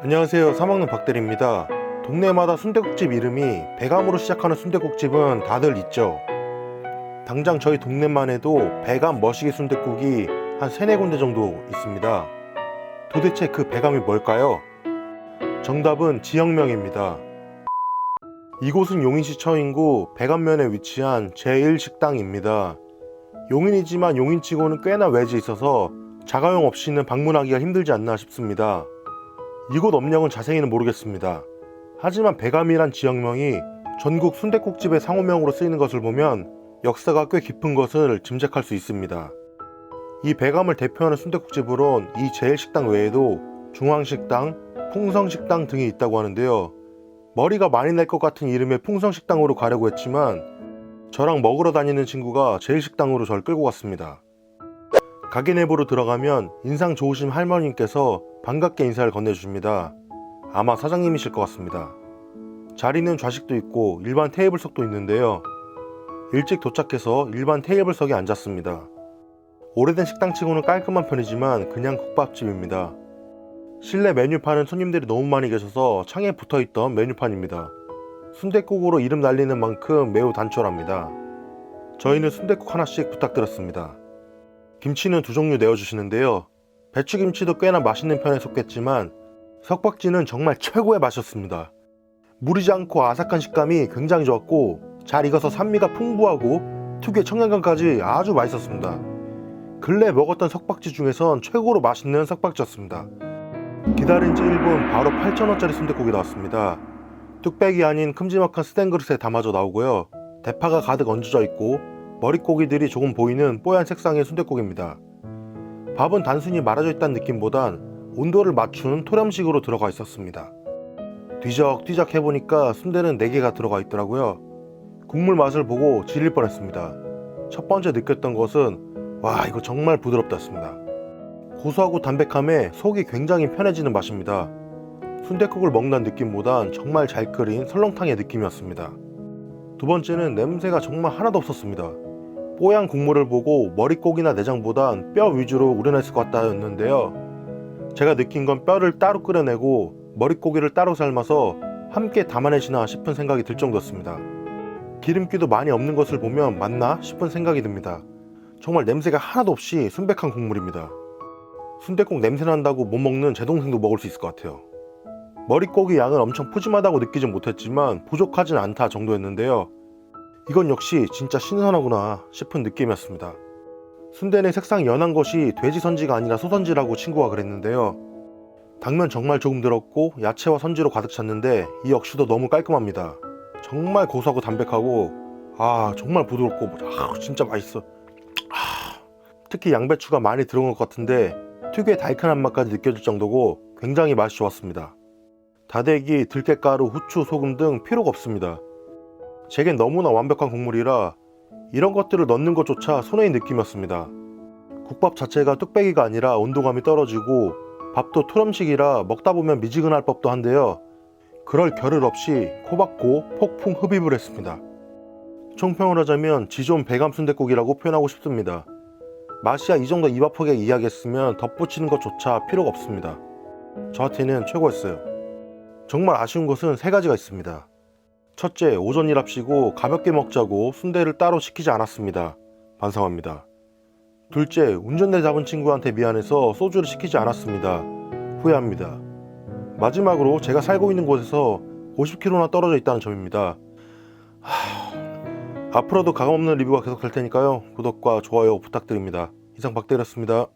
안녕하세요. 사먹는 박대리입니다. 동네마다 순대국집 이름이 배감으로 시작하는 순대국집은 다들 있죠. 당장 저희 동네만 해도 배감 머시기 순대국이 한 세네 군데 정도 있습니다. 도대체 그 배감이 뭘까요? 정답은 지역명입니다. 이곳은 용인시 처인구 배감면에 위치한 제1식당입니다. 용인이지만 용인치고는 꽤나 외지 있어서 자가용 없이는 방문하기가 힘들지 않나 싶습니다. 이곳 업력은 자세히는 모르겠습니다. 하지만 배감이란 지역명이 전국 순댓국집의 상호명으로 쓰이는 것을 보면 역사가 꽤 깊은 것을 짐작할 수 있습니다. 이 배감을 대표하는 순댓국집으론 이 제일식당 외에도 중앙식당, 풍성식당 등이 있다고 하는데요. 머리가 많이 날 것 같은 이름의 풍성식당으로 가려고 했지만 저랑 먹으러 다니는 친구가 제일식당으로 절 끌고 갔습니다. 가게 내부로 들어가면 인상 좋으신 할머님께서 반갑게 인사를 건네주십니다. 아마 사장님이실 것 같습니다. 자리는 좌식도 있고 일반 테이블석도 있는데요. 일찍 도착해서 일반 테이블석에 앉았습니다. 오래된 식당치고는 깔끔한 편이지만 그냥 국밥집입니다. 실내 메뉴판은 손님들이 너무 많이 계셔서 창에 붙어 있던 메뉴판입니다. 순댓국으로 이름 날리는 만큼 매우 단촐합니다. 저희는 순댓국 하나씩 부탁드렸습니다. 김치는 두 종류 내어주시는데요. 배추김치도 꽤나 맛있는 편에 속했지만 석박지는 정말 최고의 맛이었습니다. 무리지 않고 아삭한 식감이 굉장히 좋았고 잘 익어서 산미가 풍부하고 특유의 청량감까지 아주 맛있었습니다. 근래 먹었던 석박지 중에선 최고로 맛있는 석박지였습니다. 기다린 지 1분 바로 8,000원짜리 순댓국이 나왔습니다. 뚝배기 아닌 큼지막한 스텐 그릇에 담아져 나오고요. 대파가 가득 얹어져 있고 머릿고기들이 조금 보이는 뽀얀 색상의 순댓국입니다. 밥은 단순히 말아져 있다는 느낌보단 온도를 맞추는 토렴식으로 들어가 있었습니다. 뒤적뒤적 해보니까 순대는 4개가 들어가 있더라고요. 국물 맛을 보고 질릴 뻔했습니다. 첫 번째 느꼈던 것은 와 이거 정말 부드럽다습니다. 고소하고 담백함에 속이 굉장히 편해지는 맛입니다. 순댓국을 먹는 느낌보단 정말 잘 끓인 설렁탕의 느낌이었습니다. 두 번째는 냄새가 정말 하나도 없었습니다. 뽀얀 국물을 보고 머릿고기나 내장보단 뼈 위주로 우려냈을 것 같다였는데요. 제가 느낀 건 뼈를 따로 끓여내고 머릿고기를 따로 삶아서 함께 담아내시나 싶은 생각이 들 정도였습니다. 기름기도 많이 없는 것을 보면 맞나 싶은 생각이 듭니다. 정말 냄새가 하나도 없이 순백한 국물입니다. 순댓국 냄새 난다고 못 먹는 제 동생도 먹을 수 있을 것 같아요. 머릿고기 양은 엄청 푸짐하다고 느끼진 못했지만 부족하진 않다 정도였는데요. 이건 역시 진짜 신선하구나 싶은 느낌이었습니다. 순대는 색상이 연한 것이 돼지 선지가 아니라 소 선지라고 친구가 그랬는데요. 당면 정말 조금 들었고 야채와 선지로 가득 찼는데 이 역시도 너무 깔끔합니다. 정말 고소하고 담백하고 아 정말 부드럽고 아, 진짜 맛있어. 아, 특히 양배추가 많이 들어간 것 같은데 특유의 달큰한 맛까지 느껴질 정도고 굉장히 맛이 좋았습니다. 다대기, 들깨가루, 후추, 소금 등 필요가 없습니다. 제겐 너무나 완벽한 국물이라 이런 것들을 넣는 것조차 손해인 느낌이었습니다. 국밥 자체가 뚝배기가 아니라 온도감이 떨어지고 밥도 토렴식이라 먹다 보면 미지근할 법도 한데요. 그럴 겨를 없이 코박고 폭풍 흡입을 했습니다. 총평을 하자면 지존 배감 순댓국이라고 표현하고 싶습니다. 맛이야 이 정도 입 아프게 이야기했으면 덧붙이는 것조차 필요가 없습니다. 저한테는 최고였어요. 정말 아쉬운 것은 세 가지가 있습니다. 첫째, 오전 일합시고 가볍게 먹자고 순대를 따로 시키지 않았습니다. 반성합니다. 둘째, 운전대 잡은 친구한테 미안해서 소주를 시키지 않았습니다. 후회합니다. 마지막으로 제가 살고 있는 곳에서 50km나 떨어져 있다는 점입니다. 하... 앞으로도 가감 없는 리뷰가 계속 될 테니까요. 구독과 좋아요 부탁드립니다. 이상 박대리였습니다.